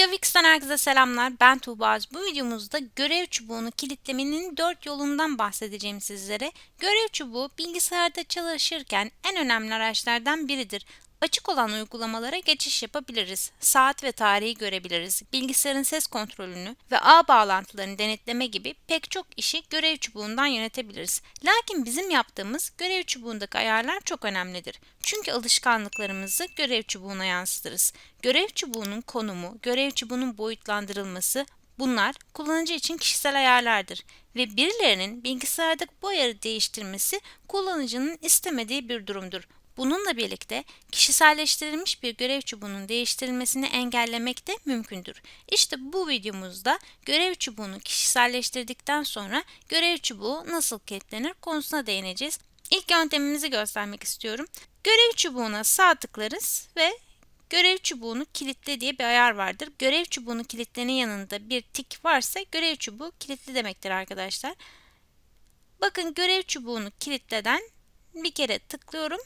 Siyovix'ten herkese selamlar. Ben Tuğba Öz. Bu videomuzda görev çubuğunu kilitlemenin 4 yolundan bahsedeceğim sizlere. Görev çubuğu bilgisayarda çalışırken en önemli araçlardan biridir. Açık olan uygulamalara geçiş yapabiliriz. Saat ve tarihi görebiliriz. Bilgisayarın ses kontrolünü ve ağ bağlantılarını denetleme gibi pek çok işi görev çubuğundan yönetebiliriz. Lakin bizim yaptığımız görev çubuğundaki ayarlar çok önemlidir. Çünkü alışkanlıklarımızı görev çubuğuna yansıtırız. Görev çubuğunun konumu, görev çubuğunun boyutlandırılması, Bunlar kullanıcı için kişisel ayarlardır ve birilerinin bilgisayardaki bu ayarı değiştirmesi kullanıcının istemediği bir durumdur. Bununla birlikte kişiselleştirilmiş bir görev çubuğunun değiştirilmesini engellemek de mümkündür. İşte bu videomuzda görev çubuğunu kişiselleştirdikten sonra görev çubuğu nasıl kilitlenir konusuna değineceğiz. İlk yöntemimizi göstermek istiyorum. Görev çubuğuna sağ tıklarız ve görev çubuğunu kilitle diye bir ayar vardır. Görev çubuğunu kilitlenin yanında bir tik varsa görev çubuğu kilitli demektir arkadaşlar. Bakın görev çubuğunu kilitleden bir kere tıklıyorum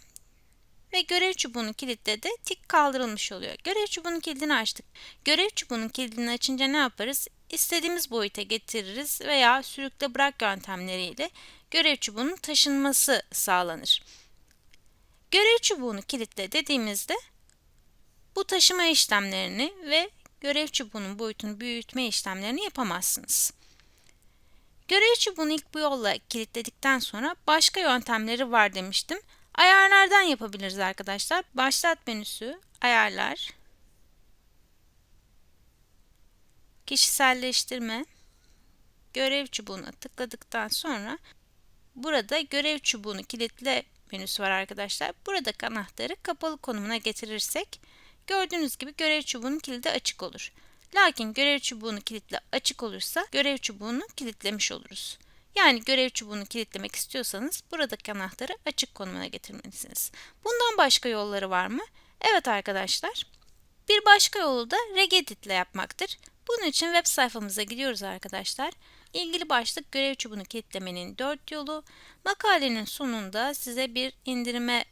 ve görev çubuğunu kilitledi. Tik kaldırılmış oluyor. Görev çubuğunun kilidini açtık. Görev çubuğunun kilidini açınca ne yaparız? İstediğimiz boyuta getiririz veya sürükle bırak yöntemleriyle görev çubuğunun taşınması sağlanır. Görev çubuğunu kilitle dediğimizde bu taşıma işlemlerini ve görev çubuğunun boyutunu büyütme işlemlerini yapamazsınız. Görev çubuğunu ilk bu yolla kilitledikten sonra başka yöntemleri var demiştim. Ayarlardan yapabiliriz arkadaşlar. Başlat menüsü, ayarlar, kişiselleştirme, görev çubuğuna tıkladıktan sonra burada görev çubuğunu kilitle menüsü var arkadaşlar. Buradaki anahtarı kapalı konumuna getirirsek gördüğünüz gibi görev çubuğunun kilidi açık olur. Lakin görev çubuğunu kilitle açık olursa görev çubuğunu kilitlemiş oluruz. Yani görev çubuğunu kilitlemek istiyorsanız buradaki anahtarı açık konumuna getirmelisiniz. Bundan başka yolları var mı? Evet arkadaşlar. Bir başka yolu da regedit ile yapmaktır. Bunun için web sayfamıza gidiyoruz arkadaşlar. İlgili başlık görev çubuğunu kilitlemenin 4 yolu. Makalenin sonunda size bir indirme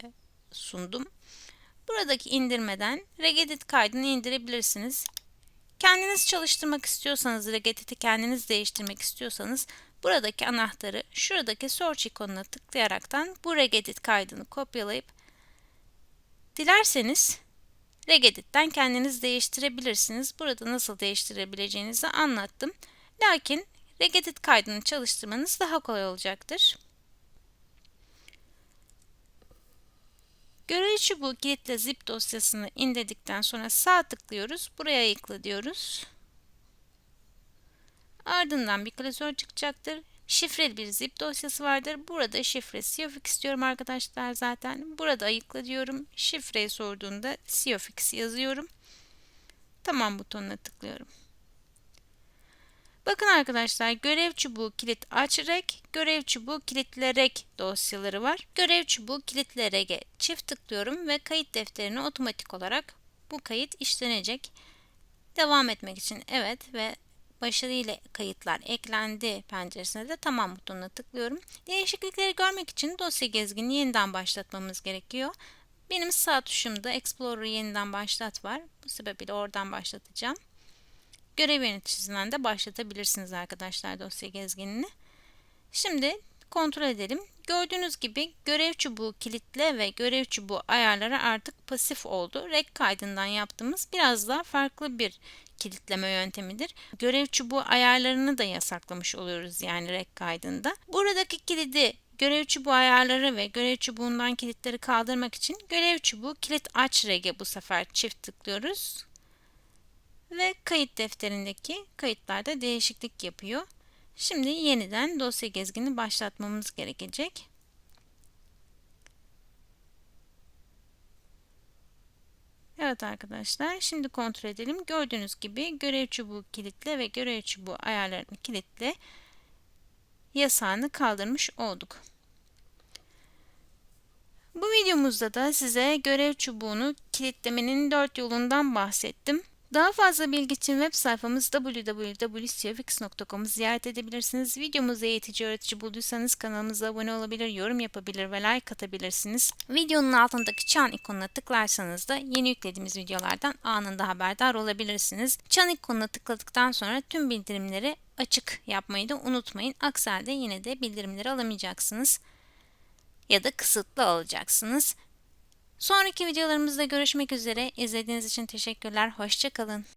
sundum. Buradaki indirmeden regedit kaydını indirebilirsiniz. Kendiniz çalıştırmak istiyorsanız, regedit'i kendiniz değiştirmek istiyorsanız buradaki anahtarı şuradaki search ikonuna tıklayaraktan bu regedit kaydını kopyalayıp dilerseniz regedit'ten kendiniz değiştirebilirsiniz. Burada nasıl değiştirebileceğinizi anlattım. Lakin regedit kaydını çalıştırmanız daha kolay olacaktır. Görev çubuğu kilitle zip dosyasını indirdikten sonra sağ tıklıyoruz. Buraya ayıkla diyoruz. Ardından bir klasör çıkacaktır. Şifreli bir zip dosyası vardır. Burada şifre Siofix istiyorum arkadaşlar zaten. Burada ayıkla diyorum. Şifreyi sorduğunda Siofix yazıyorum. Tamam butonuna tıklıyorum. Bakın arkadaşlar görev çubuğu kilit aç görev çubuğu kilitlerek dosyaları var. Görev çubuğu kilitlerege çift tıklıyorum ve kayıt defterine otomatik olarak bu kayıt işlenecek. Devam etmek için evet ve başarıyla kayıtlar eklendi penceresine de tamam butonuna tıklıyorum. Değişiklikleri görmek için dosya gezginini yeniden başlatmamız gerekiyor. Benim sağ tuşumda Explorer'ı yeniden başlat var. Bu sebeple oradan başlatacağım. Görev yöneticisinden de başlatabilirsiniz arkadaşlar dosya gezginini. Şimdi kontrol edelim. Gördüğünüz gibi görev çubuğu kilitle ve görev çubuğu ayarları artık pasif oldu. Rek kaydından yaptığımız biraz daha farklı bir kilitleme yöntemidir. Görev çubuğu ayarlarını da yasaklamış oluyoruz yani rek kaydında. Buradaki kilidi görev çubuğu ayarları ve görev çubuğundan kilitleri kaldırmak için görev çubuğu kilit aç rege bu sefer çift tıklıyoruz. Ve kayıt defterindeki kayıtlarda değişiklik yapıyor. Şimdi yeniden dosya gezgini başlatmamız gerekecek. Evet arkadaşlar şimdi kontrol edelim. Gördüğünüz gibi görev çubuğu kilitle ve görev çubuğu ayarlarını kilitle yasağını kaldırmış olduk. Bu videomuzda da size görev çubuğunu kilitlemenin 4 yolundan bahsettim. Daha fazla bilgi için web sayfamız www.cfx.com'u ziyaret edebilirsiniz. Videomuzu eğitici öğretici bulduysanız kanalımıza abone olabilir, yorum yapabilir ve like atabilirsiniz. Videonun altındaki çan ikonuna tıklarsanız da yeni yüklediğimiz videolardan anında haberdar olabilirsiniz. Çan ikonuna tıkladıktan sonra tüm bildirimleri açık yapmayı da unutmayın. Aksi halde yine de bildirimleri alamayacaksınız ya da kısıtlı alacaksınız. Sonraki videolarımızda görüşmek üzere. İzlediğiniz için teşekkürler. Hoşçakalın.